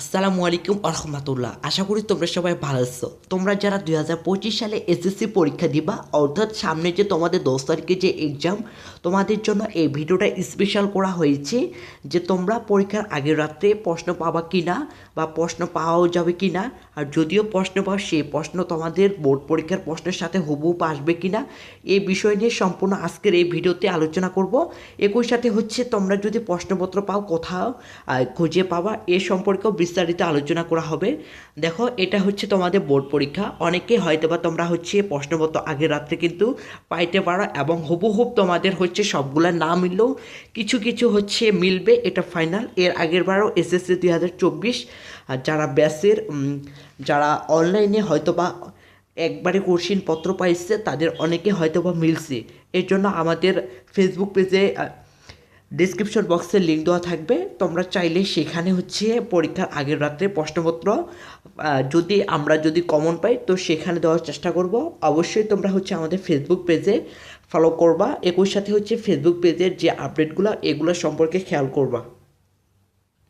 আসসালামু আলাইকুম আরহামাতুল্লাহ। আশা করি তোমরা সবাই ভালো আছো। তোমরা যারা দুই হাজার পঁচিশ সালে এসএসসি পরীক্ষা দিবা, অর্থাৎ সামনে যে তোমাদের দশ তারিখে যে এক্সাম তোমাদের জন্য এই ভিডিওটা স্পেশাল করা হয়েছে যে তোমরা পরীক্ষার আগের রাত্রে প্রশ্ন পাবা কি না বা প্রশ্ন পাওয়াও যাবে কি না আর যদিও প্রশ্ন পাও, সেই প্রশ্ন তোমাদের বোর্ড পরীক্ষার প্রশ্নের সাথে হুবহু আসবে কি না এই বিষয় নিয়ে সম্পূর্ণ আজকের এই ভিডিওতে আলোচনা করব। একই সাথে হচ্ছে তোমরা যদি প্রশ্নপত্র পাও কোথাও খুঁজে পাবা, এ সম্পর্কেও বিস্তারিত আলোচনা করা হবে। দেখো, এটা হচ্ছে তোমাদের বোর্ড পরীক্ষা। অনেকে হয়তো বা তোমরা হচ্ছে প্রশ্নপত্র আগের রাত্রে কিন্তু পাইতে পারো এবং হুবহুব তোমাদের হচ্ছে সবগুলা না মিললেও কিছু কিছু হচ্ছে মিলবে, এটা ফাইনাল এর আগের বারও এসএসসি দুই হাজার চব্বিশ যারা ব্যাসের যারা অনলাইনে হয়তো বা একবারে কোশ্চিন পত্র পাইছে, তাদের অনেকে হয়তো বা মিলছে। এর জন্য আমাদের ফেসবুক পেজে ডিসক্রিপশন বক্সে লিঙ্ক দেওয়া থাকবে। তোমরা চাইলে সেখানে হচ্ছে পরীক্ষার আগের রাত্রে প্রশ্নপত্র যদি আমরা যদি কমন পাই, তো সেখানে দেওয়ার চেষ্টা করব। অবশ্যই তোমরা হচ্ছে আমাদের ফেসবুক পেজে ফলো করবা। একই সাথে হচ্ছে ফেসবুক পেজের যে আপডেটগুলো এগুলো সম্পর্কে খেয়াল করবা।